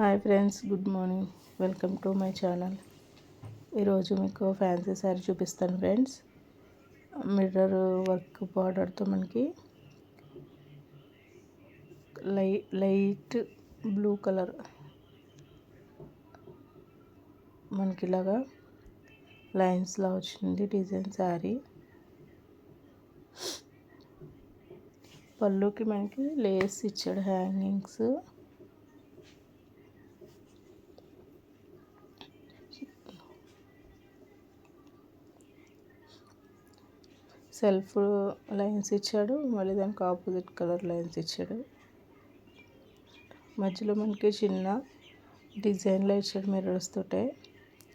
Hi friends good morning. Welcome to my channel. ఈరోజు మీకు fancy sari చూపిస్తాను ఫ్రెండ్స్. మిర్రర్ వర్క్ బార్డర్తో మనకి లై లైట్ బ్లూ కలర్ మనకి ఇలాగా లైన్స్లా వచ్చింది డిజైన్ శారీ. పళ్ళుకి మనకి లేస్ ఇచ్చాడు హ్యాంగింగ్స్. సెల్ఫ్ లైన్స్ ఇచ్చాడు. మళ్ళీ దానికి ఆపోజిట్ కలర్ లైన్స్ ఇచ్చాడు. మధ్యలో మనకి చిన్న డిజైన్లో ఇచ్చాడు మిర్రర్స్ తోటే.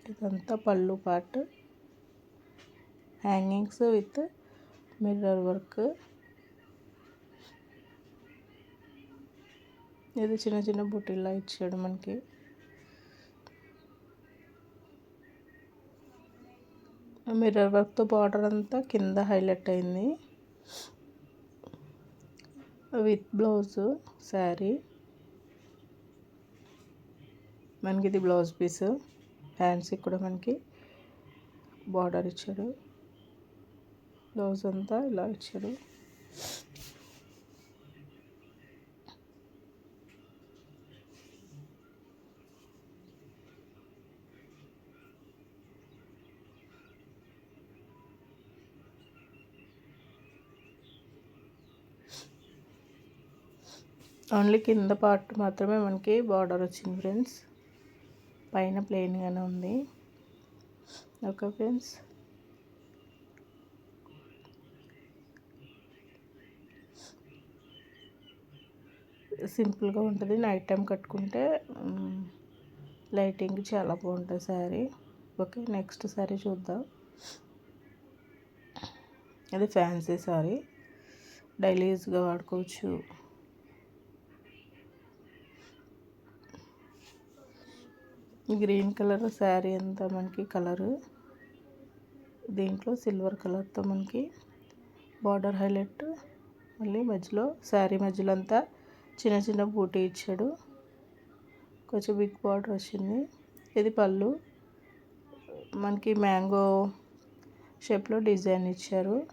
ఇదంతా పళ్ళు part hangings with mirror work ఇది చిన్న చిన్న బుట్టిల్లా ఇచ్చాడు మనకి. మిర్రర్ వర్క్తో బార్డర్ అంతా కింద హైలైట్ అయింది. With blouse sari. మనకి ఇది బ్లౌజ్ పీస్. హ్యాండ్స్కి కూడా మనకి బార్డర్ ఇచ్చాడు. బ్లౌజ్ అంతా ఇలా ఇచ్చాడు. ఓన్లీ కింద పార్ట్ మాత్రమే మనకి బార్డర్ వచ్చింది ఫ్రెండ్స్. పైన ప్లెయిన్గానే ఉంది. Okay friends. సింపుల్గా ఉంటుంది. నైట్ టైం కట్టుకుంటే లైటింగ్ చాలా బాగుంటుంది శారీ. ఓకే నెక్స్ట్ శారీ చూద్దాం. అది ఫ్యాన్సీ శారీ. డైలీ యూజ్గా వాడుకోవచ్చు. గ్రీన్ కలర్ శారీ అంతా మనకి కలరు. దీంట్లో సిల్వర్ కలర్తో మనకి బార్డర్ హైలైట్. మళ్ళీ మధ్యలో శారీ మధ్యలో అంతా చిన్న చిన్న బూటీ ఇచ్చాడు. కొంచెం బిగ్ బార్డర్ వచ్చింది. ఇది పళ్ళు. మనకి మ్యాంగో షేప్లో డిజైన్ ఇచ్చారు.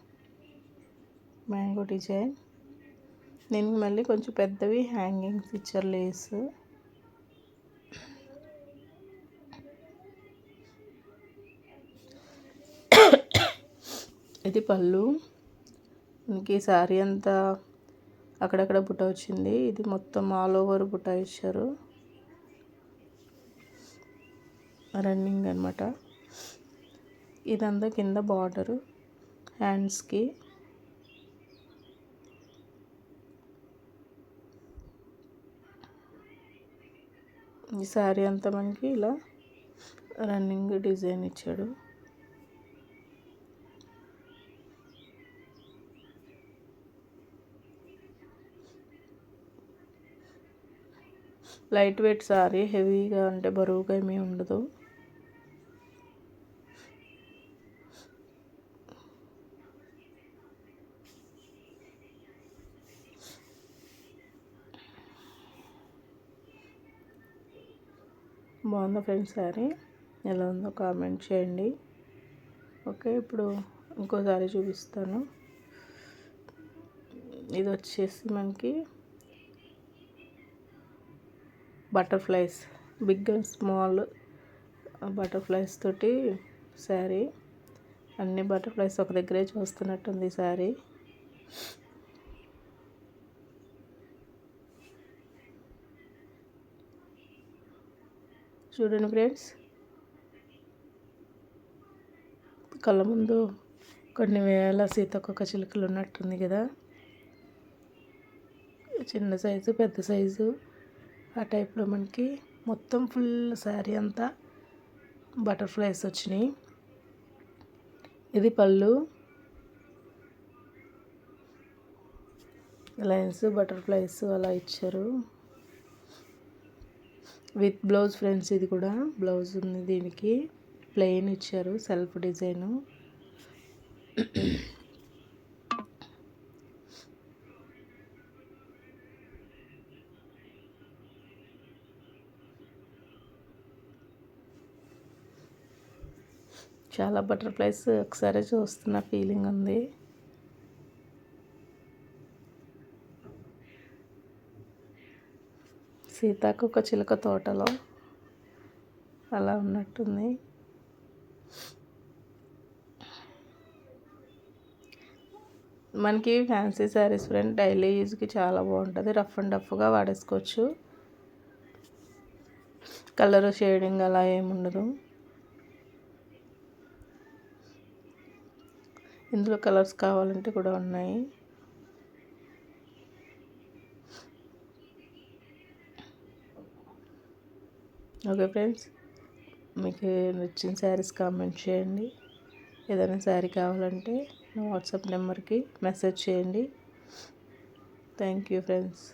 Mango design. దీనికి మళ్ళీ కొంచెం పెద్దవి హ్యాంగింగ్స్ ఇచ్చారు లేస్. ఇది పళ్ళు. మనకి శారీ అంతా అక్కడక్కడ బుట్ట వచ్చింది. ఇది మొత్తం ఆల్ ఓవర్ బుట్ట ఇచ్చారు. రన్నింగ్ అనమాట ఇదంతా కింద బార్డరు హ్యాండ్స్కి ఈ శారీ అంతా మనకి ఇలా రన్నింగ్ డిజైన్ ఇచ్చాడు. లైట్ వెయిట్ సారీ హెవీగా అంటే బరువుగా ఏమీ ఉండదు. బాగుందా ఫ్రెండ్స్ శారీ ఎలా ఉందో కామెంట్ చేయండి. ఓకే ఇప్పుడు ఇంకోసారి చూపిస్తాను. ఇది వచ్చేసి మనకి butterflies big and small butterflies తోటి శారీ. అన్ని బటర్ఫ్లైస్ ఒక దగ్గరే చూస్తున్నట్టుంది శారీ. చూడండి ఫ్రెండ్స్. కళ్ళ ముందు కొన్ని వేల సీతకొక చిలుకలు ఉన్నట్టుంది కదా. చిన్న సైజు పెద్ద సైజు. ఆ టైప్లో మనకి మొత్తం ఫుల్ శారీ అంతా బటర్ఫ్లైస్ వచ్చినాయి. ఇది పళ్ళు. లైన్స్ బటర్ఫ్లైస్ అలా ఇచ్చారు. విత్ బ్లౌజ్ ఫ్రెండ్స్ ఇది కూడా. బ్లౌజ్ ఉంది దీనికి. ప్లెయిన్ ఇచ్చారు సెల్ఫ్ డిజైను. చాలా బటర్ఫ్లైస్ ఒకసారి చూస్తున్న ఫీలింగ్ ఉంది. సీతాకొక చిలుక తోటలో అలా ఉన్నట్టుంది. మనకి ఫ్యాన్సీ శారీస్ ఫ్రెండ్ డైలీ యూజ్కి చాలా బాగుంటుంది. రఫ్ అండ్ రఫ్గా వాడేసుకోవచ్చు. కలర్ షేడింగ్ అలా ఏముండదు. ఇందులో కలర్స్ కావాలంటే కూడా ఉన్నాయి. ఓకే ఫ్రెండ్స్ మీకు నచ్చిన శారీస్ కామెంట్ చేయండి. ఏదైనా శారీ కావాలంటే నా వాట్సాప్ నెంబర్కి మెసేజ్ చేయండి. Thank you friends.